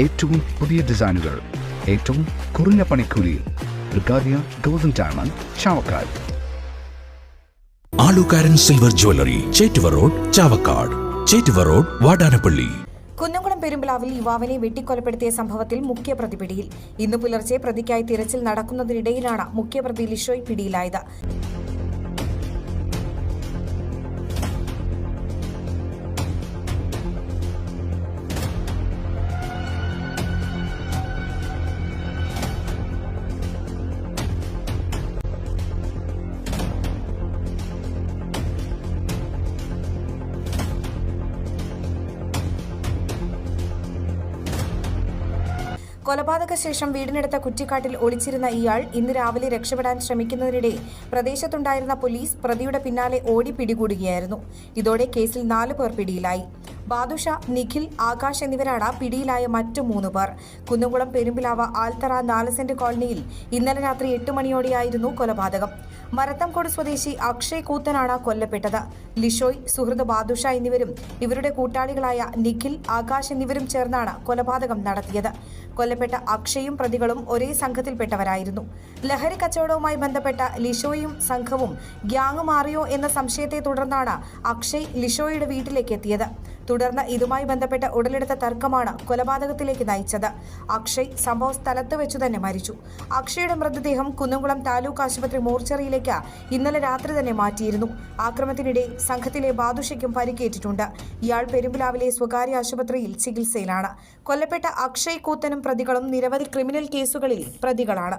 ഏറ്റവും പുതിയ ഡിസൈനുകൾ ഏറ്റവും കുറഞ്ഞ പണിക്കൂലിയിൽ ബ്രിഗാദിയ golden diamond Chavakkad. Alukkaran silver jewellery Chettuva road Chavakkad. Chettuva road Vadanappally. Kunnamkulam പെരുമ്പലാവിൽ യുവാവിനെ വെട്ടിക്കൊലപ്പെടുത്തിയ സംഭവത്തിൽ മുഖ്യപ്രതി പിടിയിൽ ഇന്ന് പുലർച്ചെ പ്രതിക്കായി തിരച്ചിൽ നടക്കുന്നതിനിടയിലാണ് മുഖ്യപ്രതി ലിഷോയ് പിടിയിലായത്. കൊലപാതക ശേഷം വീടിനടുത്ത കുറ്റിക്കാട്ടിൽ ഒളിച്ചിരുന്ന ഇയാൾ ഇന്ന് രാവിലെ രക്ഷപ്പെടാൻ ശ്രമിക്കുന്നതിനിടെ പ്രദേശത്തുണ്ടായിരുന്ന പോലീസ് പ്രതിയുടെ പിന്നാലെ ഓടി പിടികൂടുകയായിരുന്നു. ഇതോടെ കേസിൽ നാല് പേർ പിടിയിലായി. ബാദുഷ നിഖിൽ ആകാശ് എന്നിവരാണ് പിടിയിലായ മറ്റു മൂന്ന് പേർ. കുന്നുകുളം പെരുമ്പിലാവ ആൽത്തറ നാല് സെന്റ് കോളനിയിൽ ഇന്നലെ രാത്രി എട്ട് മണിയോടെയായിരുന്നു കൊലപാതകം. മരത്തംകോട് സ്വദേശി അക്ഷയ് കൂത്തനാണ് കൊല്ലപ്പെട്ടത്. ലിഷോയ് സുഹൃത്ത് ബാദുഷ എന്നിവരും ഇവരുടെ കൂട്ടാളികളായ നിഖിൽ ആകാശ് എന്നിവരും ചേർന്നാണ് കൊലപാതകം നടത്തിയത്. കൊല്ലപ്പെട്ട അക്ഷയും പ്രതികളും ഒരേ സംഘത്തിൽപ്പെട്ടവരായിരുന്നു. ലഹരി കച്ചവടവുമായി ബന്ധപ്പെട്ട ലിഷോയും സംഘവും ഗ്യാങ് മാറിയോ എന്ന സംശയത്തെ തുടർന്നാണ് അക്ഷയ് ലിഷോയുടെ വീട്ടിലേക്ക് എത്തിയത്. തുടർന്ന് ഇതുമായി ബന്ധപ്പെട്ട ഉടലെടുത്ത തർക്കമാണ് കൊലപാതകത്തിലേക്ക് നയിച്ചത്. അക്ഷയ് സംഭവ സ്ഥലത്ത് വെച്ചു തന്നെ മരിച്ചു. അക്ഷയുടെ മൃതദേഹം കുന്നംകുളം താലൂക്ക് ആശുപത്രി മോർച്ചറിയിലേക്ക് ഇന്നലെ രാത്രി തന്നെ മാറ്റിയിരുന്നു. ആക്രമത്തിനിടെ സംഘത്തിലെ ബാദുഷയ്ക്കും പരിക്കേറ്റിട്ടുണ്ട്. ഇയാൾ പെരുമ്പിലാവിലെ സ്വകാര്യ ആശുപത്രിയിൽ ചികിത്സയിലാണ്. കൊല്ലപ്പെട്ട അക്ഷയ് കൂത്തനും പ്രതികളും നിരവധി ക്രിമിനൽ കേസുകളിൽ പ്രതികളാണ്.